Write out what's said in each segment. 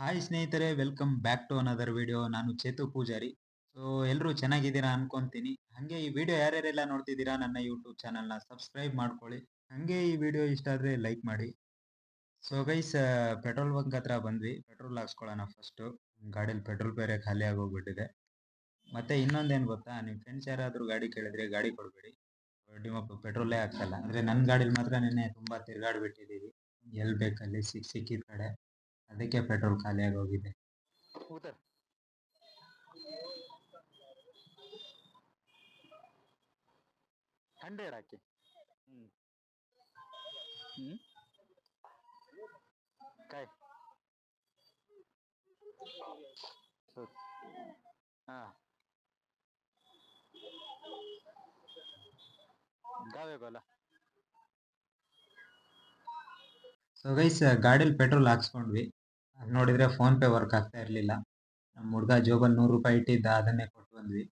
Hi ಸ್ನೇಹಿತರೆ welcome back to another video ನಾನು Chethu Poojary. So ಎಲ್ಲರೂ ಚೆನ್ನಾಗಿದ್ದೀರಾ ಅನ್ಕೊಂತೀನಿ. ಹಾಗೆ ಈ ವಿಡಿಯೋ ಯಾರ್ಯಾರೆಲ್ಲ ನೋಡ್ತಿದ್ದೀರಾ ನನ್ನ ಯೂಟ್ಯೂಬ್ ಚಾನಲ್ನ ಸಬ್ಸ್ಕ್ರೈಬ್ ಮಾಡ್ಕೊಳ್ಳಿ. ಹಾಗೆ ಈ ವಿಡಿಯೋ ಇಷ್ಟ ಆದರೆ ಲೈಕ್ ಮಾಡಿ. ಸೊ ಗೈಸ್ ಪೆಟ್ರೋಲ್ ಬಂಕ್ ಹತ್ರ ಬಂದ್ವಿ. ಪೆಟ್ರೋಲ್ ಹಾಕ್ಸ್ಕೊಳ್ಳೋಣ ಫಸ್ಟು ಗಾಡೀಲಿ ಪೆಟ್ರೋಲ್ ಬೇರೆ ಖಾಲಿ ಆಗೋಗ್ಬಿಟ್ಟಿದೆ. ಮತ್ತೆ ಇನ್ನೊಂದೇನು ಗೊತ್ತಾ? ನಿಮ್ಮ ಫ್ರೆಂಡ್ಸ್ ಯಾರಾದರೂ ಗಾಡಿ ಕೇಳಿದ್ರೆ ಗಾಡಿ ಕೊಡಬೇಡಿ. ಡಿಮಪ್ಪ ಪೆಟ್ರೋಲೇ ಹಾಕ್ಸಲ್ಲ. ಅಂದರೆ ನನ್ನ ಗಾಡೀಲಿ ಮಾತ್ರ ನಿನ್ನೆ ತುಂಬ ತಿರುಗಾಡ್ಬಿಟ್ಟಿದ್ದೀವಿ. ಎಲ್ಲಿ ಬೇಕಲ್ಲಿ ಸಿಕ್ಕಿ ಸಿಕ್ಕಿದ ಕಡೆ. ಅದಕ್ಕೆ ಪೆಟ್ರೋಲ್ ಖಾಲಿ ಆಗೋಗಿದೆ उतर हंड्रेड आके हम्म हम्म काय So, हा गावे गोला ಸೊ ಗೈಸ್ ಗಾಡೀಲಿ ಪೆಟ್ರೋಲ್ ಹಾಕ್ಸ್ಕೊಂಡ್ವಿ ಅದ್ ನೋಡಿದ್ರೆ ಫೋನ್ ಪೇ ವರ್ಕ್ ಆಗ್ತಾ ಇರಲಿಲ್ಲ. ನಮ್ಮ ಹುಡುಗ ಜೋಬಲ್ ನೂರು ರೂಪಾಯಿ ಇಟ್ಟಿದ್ದ ಅದನ್ನೇ ಕೊಟ್ಟು ಬಂದ್ವಿ.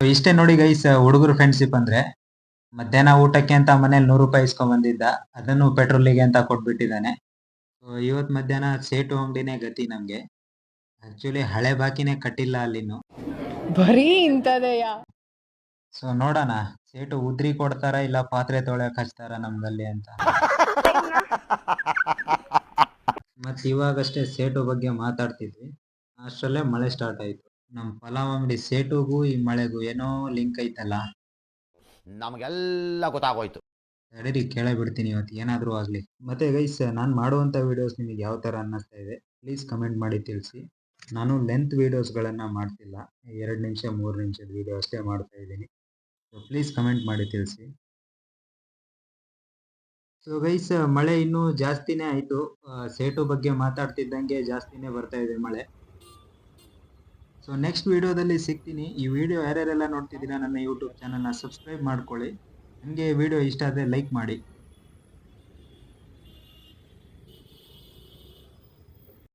ಇಷ್ಟೇ ನೋಡಿ ಗೈಸ್ ಹುಡುಗರು ಫ್ರೆಂಡ್ಶಿಪ್ ಅಂದ್ರೆ ಮಧ್ಯಾಹ್ನ ಊಟಕ್ಕೆ ಅಂತ ಮನೇಲಿ ನೂರು ರೂಪಾಯಿ ಇಸ್ಕೊಂಡ್ ಬಂದಿದ್ದ ಅದನ್ನು ಪೆಟ್ರೋಲಿಗೆ ಅಂತ ಕೊಟ್ಬಿಟ್ಟಿದ್ದಾನೆ. ಸೊ ಇವತ್ತು ಮಧ್ಯಾಹ್ನ ಸೇಟು ಅಂಗಡಿನೇ ಗತಿ ನಮಗೆ. ಆಕ್ಚುಲಿ ಹಳೆ ಬಾಕಿನೇ ಕಟ್ಟಿಲ್ಲ ಅಲ್ಲಿನ್ನು. ಬರೀ ಇಂಥದೆಯ? ಸೊ ನೋಡೋಣ ಸೇಟು ಉದ್ರಿ ಕೊಡ್ತಾರ ಇಲ್ಲ ಪಾತ್ರೆ ತೊಳೆಯಕ್ ಹಚ್ತಾರ ನಮ್ದಲ್ಲಿ ಅಂತ. ಮತ್ ಇವಾಗಷ್ಟೇ ಸೇಟು ಬಗ್ಗೆ ಮಾತಾಡ್ತಿದ್ವಿ. ಅಷ್ಟರಲ್ಲೇ ಮಳೆ ಸ್ಟಾರ್ಟ್ ಆಯ್ತು. ನಮ್ ಪಲಾವ್ ಅಂಗಡಿ ಸೇಟುಗೂ ಈ ಮಳೆಗೂ ಏನೋ ಲಿಂಕ್ ಐತಲ್ಲ? ನಮಗೆಲ್ಲ ಗೊತ್ತಾಗೋಯ್ತು. ತಡೀರಿ ಕೇಳೇ ಬಿಡ್ತೀನಿ ಇವತ್ತು. ಏನಾದರೂ ಆಗಲಿ. ಮತ್ತೆ ಗೈಸ್ ನಾನು ಮಾಡುವಂಥ ವೀಡಿಯೋಸ್ ನಿಮಗೆ ಯಾವ ಥರ ಅನ್ನಿಸ್ತಾ ಇದೆ? ಪ್ಲೀಸ್ ಕಮೆಂಟ್ ಮಾಡಿ ತಿಳಿಸಿ. ನಾನು ಲೆಂತ್ ವೀಡಿಯೋಸ್ಗಳನ್ನು ಮಾಡ್ತಿಲ್ಲ. ಎರಡು ನಿಮಿಷ ಮೂರು ನಿಮಿಷದ ವೀಡಿಯೋ ಅಷ್ಟೇ ಮಾಡ್ತಾ ಇದ್ದೀನಿ. ಸೊ ಪ್ಲೀಸ್ ಕಮೆಂಟ್ ಮಾಡಿ ತಿಳಿಸಿ. ಸೊ ಗೈಸ್ ಮಳೆ ಇನ್ನೂ ಜಾಸ್ತಿನೇ ಆಯಿತು. ಸೇಟು ಬಗ್ಗೆ ಮಾತಾಡ್ತಿದ್ದಂಗೆ ಜಾಸ್ತಿನೇ ಬರ್ತಾ ಇದೆ ಮಳೆ. ಸೊ ನೆಕ್ಸ್ಟ್ ವಿಡಿಯೋದಲ್ಲಿ ಸಿಗ್ತೀನಿ. ಈ ವಿಡಿಯೋ ಯಾರ್ಯಾರೆಲ್ಲ ನೋಡ್ತಿದ್ದೀರಾ ನನ್ನ ಯೂಟ್ಯೂಬ್ ಚಾನಲ್ನ ಸಬ್ಸ್ಕ್ರೈಬ್ ಮಾಡ್ಕೊಳ್ಳಿ. ನನಗೆ ವಿಡಿಯೋ ಇಷ್ಟ ಆದರೆ ಲೈಕ್ ಮಾಡಿ.